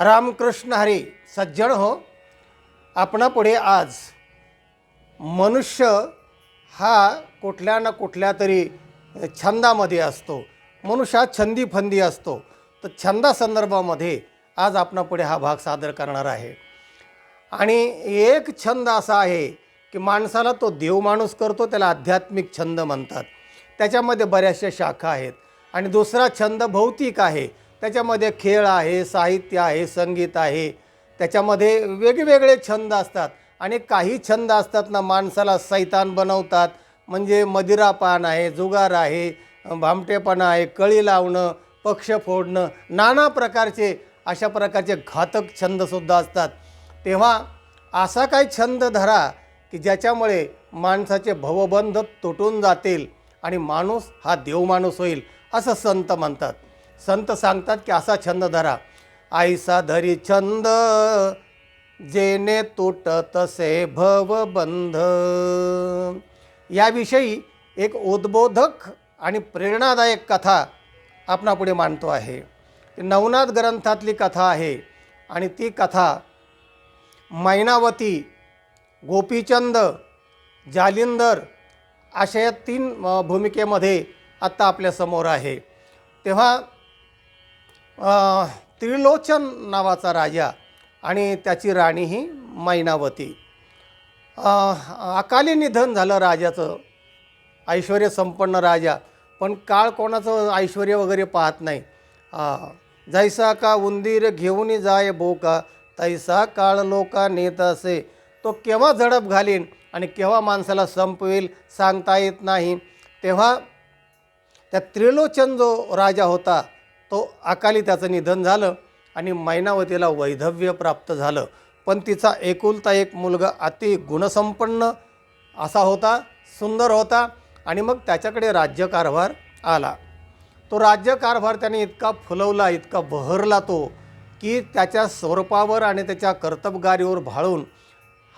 रामकृष्ण हरी सज्जन हो. आपणापुढे आज. मनुष्य हा कुठल्या ना कुठल्या तरी छंदामध्ये असतो. मनुष्य हा छंदी फंदी असतो. तर छंदासंदर्भामध्ये आज आपणापुढे हा भाग सादर करणार आहे. आणि एक छंद असा आहे की माणसाला तो देव माणूस करतो त्याला आध्यात्मिक छंद म्हणतात. त्याच्यामध्ये बऱ्याचशा शाखा आहेत. आणि दुसरा छंद भौतिक आहे. त्याच्यामध्ये खेळ आहे साहित्य आहे संगीत आहे. त्याच्यामध्ये वेगवेगळे छंद असतात. आणि काही छंद असतात ना माणसाला सैतान बनवतात. म्हणजे मदिरापान आहे जुगार आहे भामटेपणा आहे कळी लावणं पक्ष फोडणं नाना प्रकारचे अशा प्रकारचे घातक छंदसुद्धा असतात. तेव्हा असा काही छंद धरा की ज्याच्यामुळे माणसाचे भवबंध तुटून जातील आणि माणूस हा देव माणूस होईल असं संत म्हणतात. संत सांगतात की असा छंद धरा. आईसा धरी छंद जेने तुट तसे भव भवबंध याविषयी एक उद्बोधक आणि प्रेरणादायक कथा आपणापुढे मांडतो आहे. नवनाथ ग्रंथातली कथा आहे आणि ती कथा मैनावती गोपीचंद जालिंदर अशा या तीन भूमिकेमध्ये आत्ता आपल्यासमोर आहे. तेव्हा त्रिलोचन नावाचा राजा आणि त्याची राणी ही मैनावती. अकाली निधन झालं राजाचं. ऐश्वर संपन्न राजा. पण काळ कोणाचं ऐश्वर वगैरे पाहत नाही. जैसा का उंदीर घेऊन जाय बोका तैसा काळ लोका नेत असे. तो केव्हा झडप घालीन आणि केव्हा माणसाला संपवेल सांगता येत नाही. तेव्हा त्या त्रिलोचन जो राजा होता तो अकाली त्याचं निधन झालं आणि मैनावतीला वैधव्य प्राप्त झालं. पण तिचा एकुलता एक मुलगा अति गुणसंपन्न असा होता सुंदर होता आणि मग त्याच्याकडे राज्यकारभार आला. तो राज्यकारभार त्याने इतका फुलवला इतका बहरला तो की त्याच्या स्वरूपावर आणि त्याच्या कर्तबगारीवर भाळून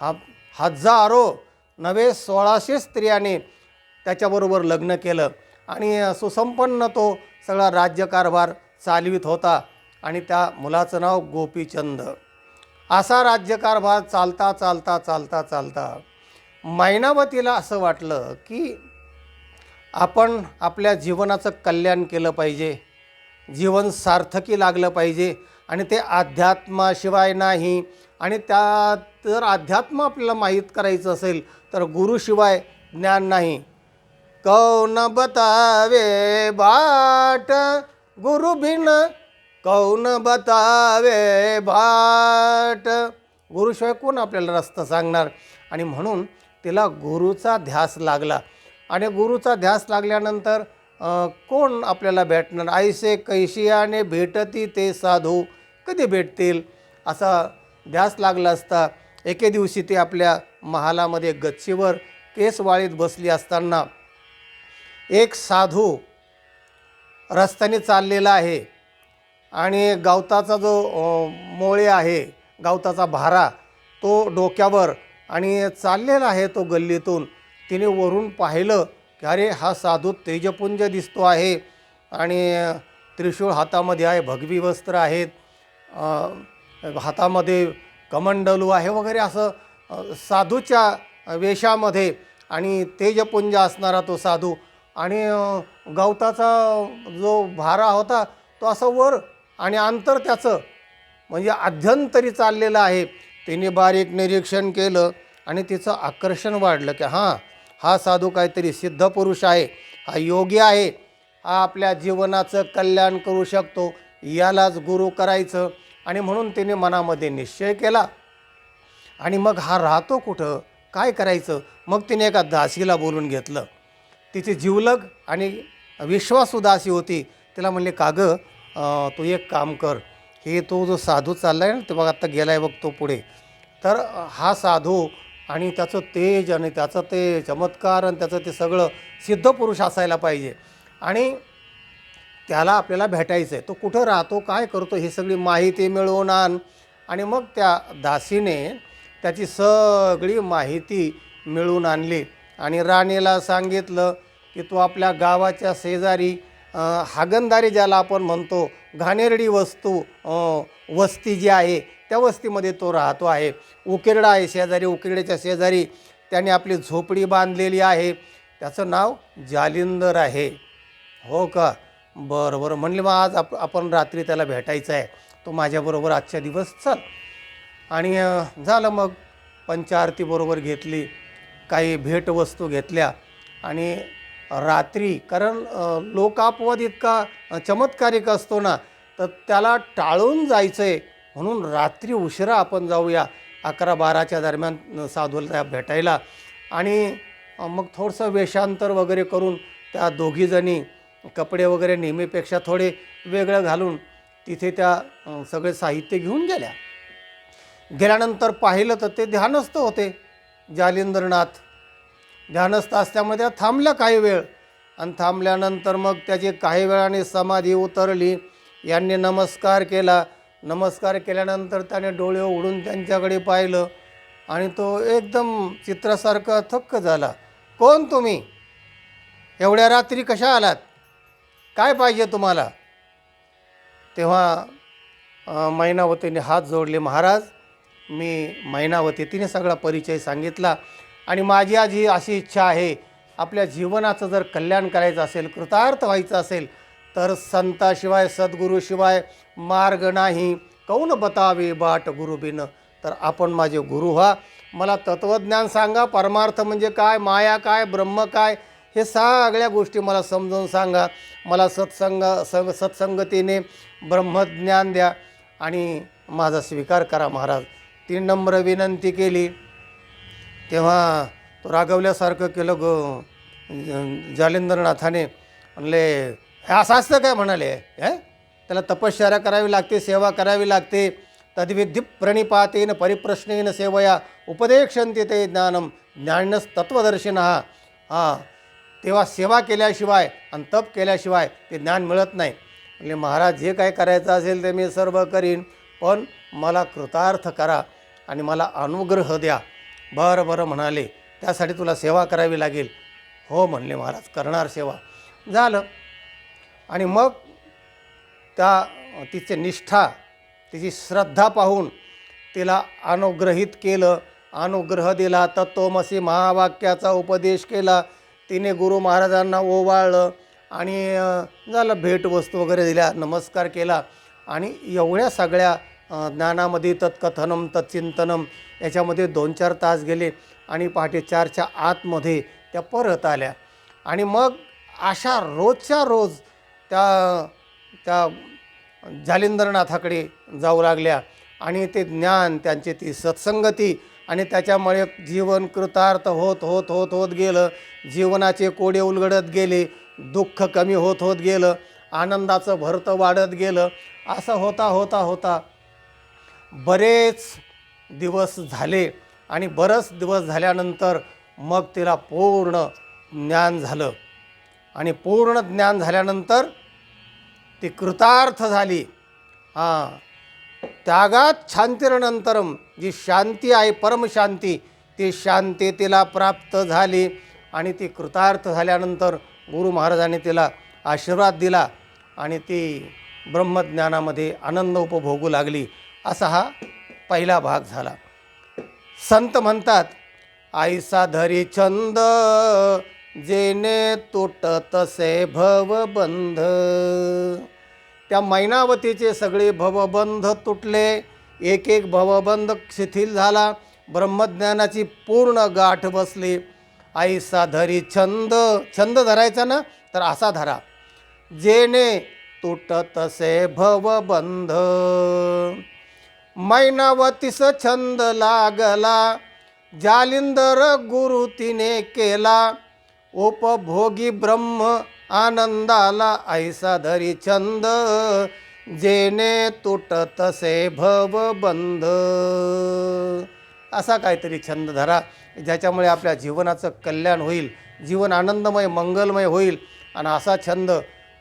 हा हजारो नवे सोळाशे स्त्रियाने त्याच्याबरोबर लग्न केलं. आणि सुसंपन्न तो सगळा राज्यकारभार चालवित होता आणि त्या मुलाचं नाव गोपीचंद. असा राज्यकारभार चालता चालता चालता चालता मैनावतीला असं वाटलं की आपण आपल्या जीवनाचं कल्याण केलं पाहिजे जीवन सार्थकी लागलं पाहिजे आणि ते अध्यात्माशिवाय नाही आणि त्या तर अध्यात्म आपल्याला माहीत करायचं असेल तर गुरुशिवाय ज्ञान नाही. कौन बतावे बाट? गुरु बिन कौन बतावे बाट? गुरुशिवाय कोण आपल्याला रस्ता सांगणार? आणि म्हणून तिला गुरुचा ध्यास लागला. आणि गुरुचा ध्यास लागल्यानंतर कोण आपल्याला भेटणार? ऐसे कैशियाने भेटती ते साधू कधी भेटतील? असा ध्यास लागला असता. एके दिवशी ते आपल्या महालामध्ये गच्चीवर केस वाळीत बसली असताना एक साधू रस्त्याने चाललेला आहे आणि गवताचा जो मोळे आहे गवताचा भारा तो डोक्यावर आणि चाललेला आहे तो गल्लीतून. तिने वरून पाहिलं की अरे हा साधू तेजपुंज दिसतो आहे आणि त्रिशूळ हातामध्ये आहे भगवी वस्त्र आहेत हातामध्ये कमंडलू आहे वगैरे असं साधूच्या वेशामध्ये आणि तेजपुंज असणारा तो साधू आणि गवताचा जो भारा होता तो असं वर आणि अंतर त्याचं. म्हणजे अध्यंतरी चाललेलं आहे. तिने बारीक निरीक्षण केलं आणि तिचं आकर्षण वाढलं की हां हा साधू काहीतरी सिद्ध पुरुष आहे. हा योगी आहे. हा आपल्या जीवनाचं कल्याण करू शकतो. यालाच गुरु करायचं. आणि म्हणून तिने मनामध्ये निश्चय केला. आणि मग हा राहतो कुठं? काय करायचं? मग तिने एका दासीला बोलून घेतलं. तिची जीवलग आणि विश्वासू अशी होती. तिला म्हणले का गं तू एक काम कर. हे तो जो साधू चालला आहे ना ते बघ आत्ता गेला आहे बघ तो पुढे. तर हा साधू आणि त्याचं तेज आणि त्याचं ते चमत्कार आणि त्याचं ते सगळं सिद्ध पुरुष असायला पाहिजे. आणि त्याला आपल्याला भेटायचं आहे तो कुठं राहतो काय करतो ही सगळी माहिती मिळवून आण. आणि मग त्या दासीने त्याची सगळी माहिती मिळवून आणली. आणि राणीला सांगितलं की तू आपल्या गावाच्या शेजारी अं, हागणदारी ज्याला आपण म्हणतो घाणेरडी वस्तू वस्ती जी आहे त्या वस्तीमध्ये तो राहतो आहे. उकिरडा आहे शेजारी उकिरड्याच्या शेजारी त्याने आपली झोपडी बांधलेली आहे. त्याचं नाव जालिंदर आहे. हो का? बरं बरं. म्हणले मग आज आप आपण रात्री त्याला भेटायचं आहे. तो माझ्याबरोबर आजच्या दिवस चल. आणि झालं मग. पंचारतीबरोबर घेतली. काही भेटवस्तू घेतल्या आणि रात्री कारण लोकापवाद इतका चमत्कारिक असतो ना तर त्याला टाळून जायचं आहे म्हणून रात्री उशिरा आपण जाऊया अकरा बाराच्या दरम्यान साधूला भेटायला. आणि मग थोडंसं वेषांतर वगैरे करून त्या दोघीजणी कपडे वगैरे नेहमीपेक्षा थोडे वेगळं घालून तिथे त्या सगळे साहित्य घेऊन गेल्या. गेल्यानंतर पाहिलं तर ते ध्यानस्थ होते. जालिंदरनाथ. ध्यानस्थ असल्यामुळे थांबल्या काही वेळ. आणि थांबल्यानंतर मग त्याची काही वेळाने समाधी उतरली. यांनी नमस्कार केला. नमस्कार केल्यानंतर त्याने डोळे उघडून त्यांच्याकडे पाहिलं. आणि तो एकदम चित्रासारखा थक्क झाला. कोण तुम्ही? एवढ्या रात्री कशा आलात? काय पाहिजे तुम्हाला? तेव्हा मैनावतीने हात जोडले महाराज मी मैनावती तिने सगळा परिचय सांगितला. आणि माझी आज ही अशी इच्छा आहे आपल्या जीवनाचं जर कल्याण करायचं असेल कृतार्थ व्हायचं असेल तर संताशिवाय सद्गुरूशिवाय मार्ग नाही. कौन बतावे बाट गुरुबिन तर आपण माझे गुरु व्हा. मला तत्त्वज्ञान सांगा. परमार्थ म्हणजे काय? माया काय? ब्रह्म काय? हे सगळ्या गोष्टी मला समजून सांगा. मला सत्संग स सत्संगतीने ब्रह्मज्ञान द्या. आणि माझा स्वीकार करा महाराज. ती नम्र विनंती केली. तेव्हा तो रागवल्यासारखं केलं ग जालेंद्रनाथाने म्हणले हे असं असतं काय? म्हणाले हे? त्याला तपश्चर्या करावी लागते सेवा करावी लागते. तद्विधी प्रणिपातेन परिप्रश्नेन सेवया उपदेक्षन्ते ते ज्ञानम ज्ञानस तत्वदर्शिन हा हां तेव्हा सेवा केल्याशिवाय आणि तप केल्याशिवाय ते ज्ञान मिळत नाही. म्हणजे महाराज जे काय करायचं असेल ते मी सर्व करीन पण मला कृतार्थ करा. आणि मला अनुग्रह द्या. बरं बरं म्हणाले. त्यासाठी तुला सेवा करावी लागेल. हो म्हणले महाराज करणार सेवा. झालं. आणि मग त्या तिचे निष्ठा तिची श्रद्धा पाहून तिला अनुग्रहित केलं. अनुग्रह दिला तत्वमसी महावाक्याचा उपदेश केला. तिने गुरु महाराजांना ओवाळलं आणि झालं भेटवस्तू वगैरे दिल्या नमस्कार केला. आणि एवढ्या सगळ्या ज्ञानामध्ये तत्कथनम तत्चिंतनम याच्यामध्ये दोन चार तास गेले आणि पहाटे चारच्या आतमध्ये त्या परत आल्या. आणि मग अशा रोजच्या रोज त्या त्या जालिंदरनाथाकडे जाऊ लागल्या आणि ते ज्ञान त्यांची ती सत्संगती आणि त्याच्यामुळे जीवन कृतार्थ होत होत होत होत गेलं. जीवनाचे कोडे उलगडत गेले दुःख कमी होत होत गेलं आनंदाचं भरतं वाढत गेलं. असं होता होता होता बरेच दिवस झाले आणि बरंच दिवस झाल्यानंतर मग तिला पूर्ण ज्ञान झालं. आणि पूर्ण ज्ञान झाल्यानंतर ती कृतार्थ झाली. हां. त्यागात शांतीनंतरम जी शांती आहे परमशांती ती शांती तिला प्राप्त झाली आणि ती कृतार्थ झाल्यानंतर गुरु महाराजांनी तिला आशीर्वाद दिला आणि ती ब्रह्मज्ञानामध्ये आनंद उपभोगू लागली. असा हा पहिला भाग झाला. संत म्हणतात आईसा धरी छंद जेने तुटतसे भवबंध त्या मैनावतीचे सगळे भवबंध तुटले. एक एक भवबंध शिथिल झाला. ब्रह्मज्ञानाची पूर्ण गाठ बसली. आईसा धरी छंद छंद धरायचा ना तर असा धरा. जेने तुटतसे भवबंध मैनावतीस छंद लागला जालिंदर गुरु तिने केला उपभोगी ब्रह्म आनंदाला ऐसा धरी छंद जेने तुटतसे भवबंध असा काहीतरी छंद धरा ज्याच्यामुळे आपल्या जीवनाचं कल्याण होईल जीवन आनंदमय मंगलमय होईल. आणि असा छंद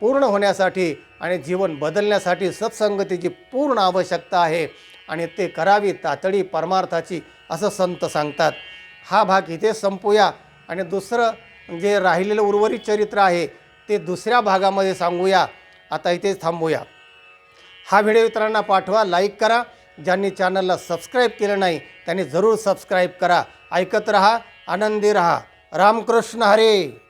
पूर्ण होण्यासाठी आणि जीवन बदलण्यासाठी सत्संगतीची पूर्ण आवश्यकता आहे. आणि ते करावी तातडी परमार्थाची असं संत सांगतात. हा भाग इथे संपूया. आणि दुसरं जे राहिलेलं उर्वरित चरित्र आहे ते दुसऱ्या भागामध्ये सांगूया. आता इथेच थांबूया. हा व्हिडिओ इतरांना पाठवा लाईक करा. ज्यांनी चॅनलला सबस्क्राईब केलं नाही त्यांनी जरूर सबस्क्राईब करा. ऐकत रहा आनंदी रहा. रामकृष्ण हरे!